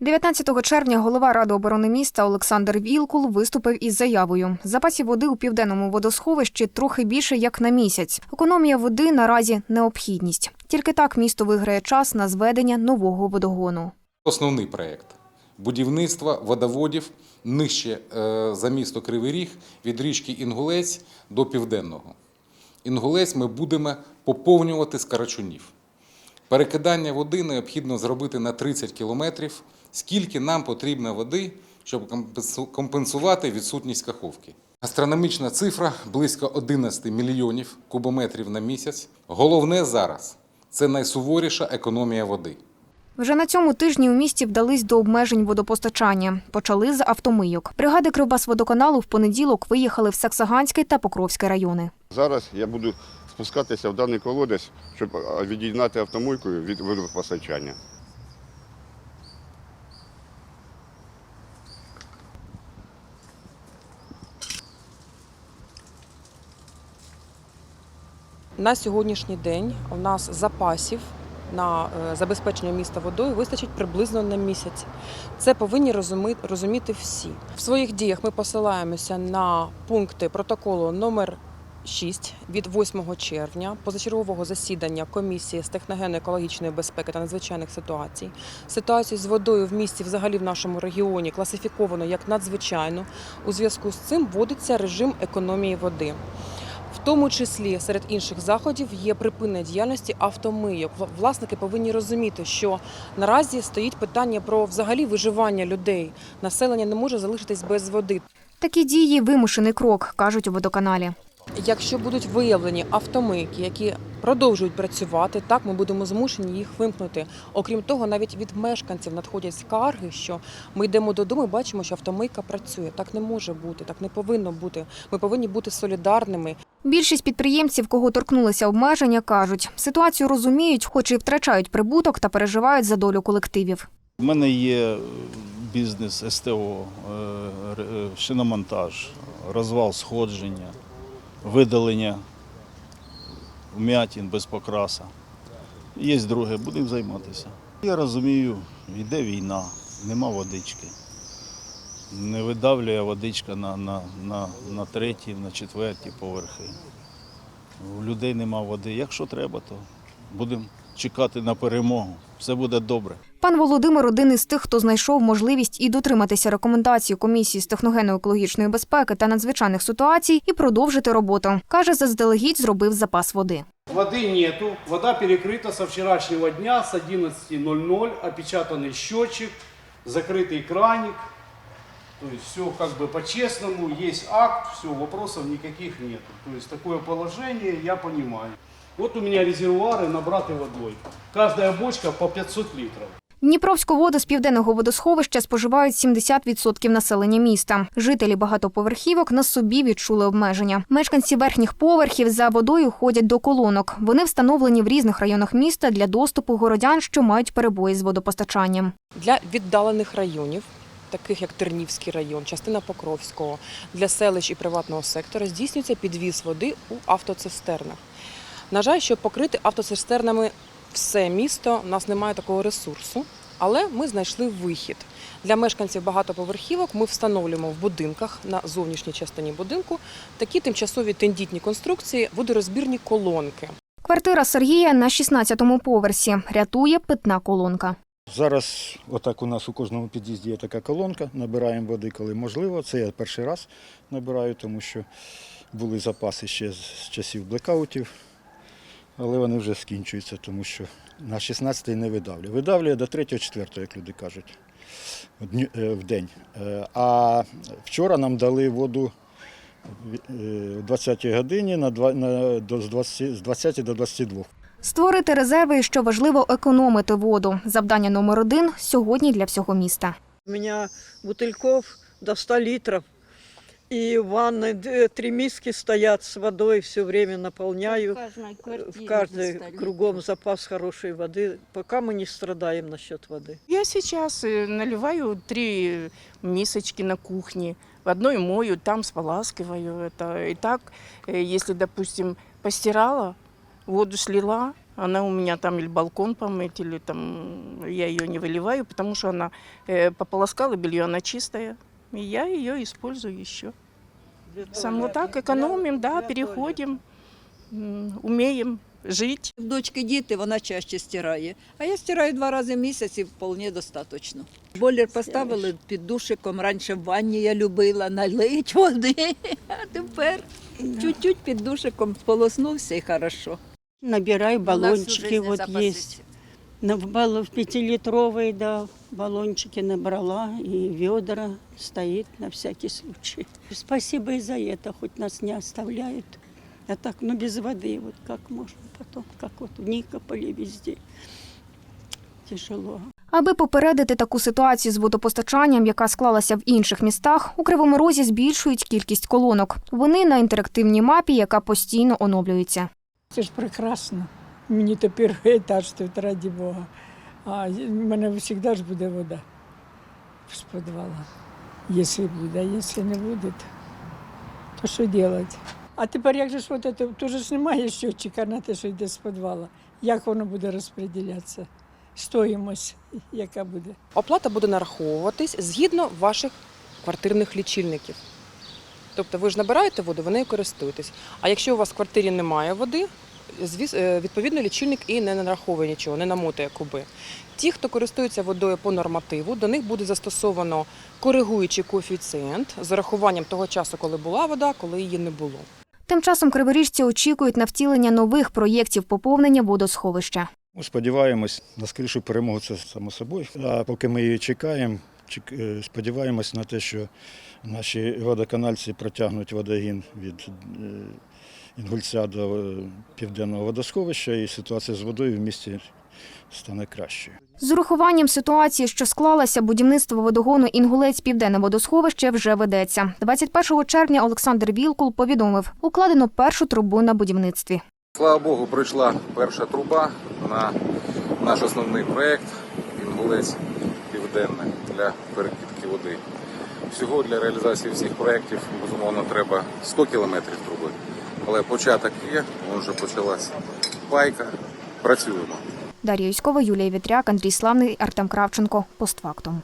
19 червня голова Ради оборони міста Олександр Вілкул виступив із заявою. Запасів води у південному водосховищі трохи більше як на місяць. Економія води наразі необхідність. Тільки так місто виграє час на зведення нового водогону. Основний проєкт будівництва водоводів нижче е, за місто Кривий Ріг від річки Інгулець до Південного. Інгулець ми будемо поповнювати з Карачунів. Перекидання води необхідно зробити на 30 кілометрів, скільки нам потрібно води, щоб компенсувати відсутність каховки. Астрономічна цифра близько 11 мільйонів кубометрів на місяць. Головне зараз це найсуворіша економія води. Вже на цьому тижні у місті вдались до обмежень водопостачання. Почали з автомийок. Бригади Кривбасводоканалу в понеділок виїхали в Саксаганський та Покровський райони. Зараз я буду спускатися в даний колодязь, щоб від'єднати автомойку від водопостачання. На сьогоднішній день у нас запасів на е, забезпечення міста водою вистачить приблизно на місяць. Це повинні розуміти всі. В своїх діях ми посилаємося на пункти протоколу номер 6 від 8 червня позачергового засідання комісії з техногенно-екологічної безпеки та надзвичайних ситуацій. Ситуацію з водою в місті, взагалі в нашому регіоні, класифіковано як надзвичайну. У зв'язку з цим вводиться режим економії води. В тому числі серед інших заходів є припинення діяльності автомийок. Власники повинні розуміти, що наразі стоїть питання про взагалі виживання людей. Населення не може залишитись без води. Такі дії вимушений крок, кажуть у водоканалі. Якщо будуть виявлені автомийки, які продовжують працювати, так ми будемо змушені їх вимкнути. Окрім того, навіть від мешканців надходять скарги, що ми йдемо додому і бачимо, що автомийка працює. Так не може бути, так не повинно бути. Ми повинні бути солідарними. Більшість підприємців, кого торкнулися обмеження, кажуть, ситуацію розуміють, хоч і втрачають прибуток та переживають за долю колективів. У мене є бізнес СТО, е, е, шиномонтаж, розвал сходження, видалення вмятин без покраса. Є друге, будемо займатися. Я розумію, йде війна, нема водички. Не видавлює водичка на, на, на, на треті, на четверті поверхи. У людей нема води. Якщо треба, то будемо чекати на перемогу. Все буде добре. Пан Володимир один із тих, хто знайшов можливість і дотриматися рекомендацій комісії з техногенно-екологічної безпеки та надзвичайних ситуацій і продовжити роботу. Каже, заздалегідь зробив запас води. Воды нету, вода перекрыта со вчерашнего дня с 11.00, опечатанный счетчик, закрытый краник. То есть все как бы по-честному, есть акт, все, вопросов никаких нет. То есть такое положение я понимаю. Вот у меня резервуары набраты водой. Каждая бочка по 500 литров. Дніпровську воду з південного водосховища споживають 70% населення міста. Жителі багатоповерхівок на собі відчули обмеження. Мешканці верхніх поверхів за водою ходять до колонок. Вони встановлені в різних районах міста для доступу городян, що мають перебої з водопостачанням. Для віддалених районів, таких як Тернівський район, частина Покровського, для селищ і приватного сектора здійснюється підвіз води у автоцистернах. На жаль, щоб покрити автоцистернами все місто, у нас немає такого ресурсу, але ми знайшли вихід. Для мешканців багатоповерхівок ми встановлюємо в будинках на зовнішній частині будинку такі тимчасові тендітні конструкції, водорозбірні колонки. Квартира Сергія на 16-му поверсі. Рятує питна колонка. Зараз, отак у нас у кожному під'їзді є така колонка, набираємо води, коли можливо. Це я перший раз набираю, тому що були запаси ще з часів блекаутів, але вони вже скінчуються, тому що на 16-й не видавлює. Видавлює до 3-4, як люди кажуть, в е, день. Е, А вчора нам дали воду е, о 20-й годині на на- з 20 з 20 до 22. Створити резерви, що важливо, економити воду. Завдання номер один сьогодні для всього міста. У меня бутыльков до 100 литров. И в ванной д- три миски стоят с водой, все время наполняю. В каждой кругом запас хорошей воды, пока мы не страдаем насчет воды. Я сейчас э, наливаю три мисочки на кухне. В одной мою, там споласкиваю. Это и так, э, если, допустим, постирала, воду слила, Она у меня там или балкон помыть, или там я ее не выливаю, потому что она э, пополоскала белье, она чистая. И я ее использую еще. Сам вот так экономим, да, переходим, умеем жить. В дочки діти, вона чаще стирає. А я стираю два рази в місяць і вполне достатньо. Бойлер поставили під душиком. Раніше в ванні я любила налить води, а тепер чуть-чуть під душиком сполоснувся і хорошо. Набираю всю вот есть На балл- в пятилитровые, да, баллончики набрала, и ведра стоит на всякий случай. Спасибо и за это, хоть нас не оставляют. А так, ну без воды, вот как можно потом, как вот в Никополе везде. Тяжело. Аби попередити таку ситуацію з водопостачанням, яка склалася в інших містах, у Кривому Розі збільшують кількість колонок. Вони на інтерактивній мапі, яка постійно оновлюється. Це ж прекрасно. Мені тепер етаж тут, раді Бога. А в мене завжди ж буде вода з підвала. Якщо буде, якщо не буде, то що робити? А тепер як же ж от це, тут ж немає щотчика на те, що йде з підвала. Як воно буде розподілятися? Стоїмость, яка буде. Оплата буде нараховуватись згідно ваших квартирних лічильників. Тобто ви ж набираєте воду, ви нею користуєтесь. А якщо у вас в квартирі немає води, відповідно лічильник і не нараховує нічого, не намотує куби. Ті, хто користується водою по нормативу, до них буде застосовано коригуючий коефіцієнт з урахуванням того часу, коли була вода, коли її не було. Тим часом криворіжці очікують на втілення нових проєктів поповнення водосховища. Ну, Сподіваємось на скорішу перемогу, це само собою. А поки ми її чекаємо, е, сподіваємось на те, що наші водоканальці протягнуть водогін від е, Інгульця до е, південного водосховища, і ситуація з водою в місті стане кращою. З урахуванням ситуації, що склалася, будівництво водогону Інгулець Південне водосховище вже ведеться. 21 червня Олександр Вілкул повідомив, укладено першу трубу на будівництві. Слава Богу, пройшла перша труба на наш основний проєкт Інгулець Південне для перекидки води. Всього для реалізації всіх проєктів, безумовно, треба 100 кілометрів труби. Але початок є, вже почалась пайка. Працюємо. Дар'я Юськова, Юлія Вітряк, Андрій Славний, Артем Кравченко. Постфактум.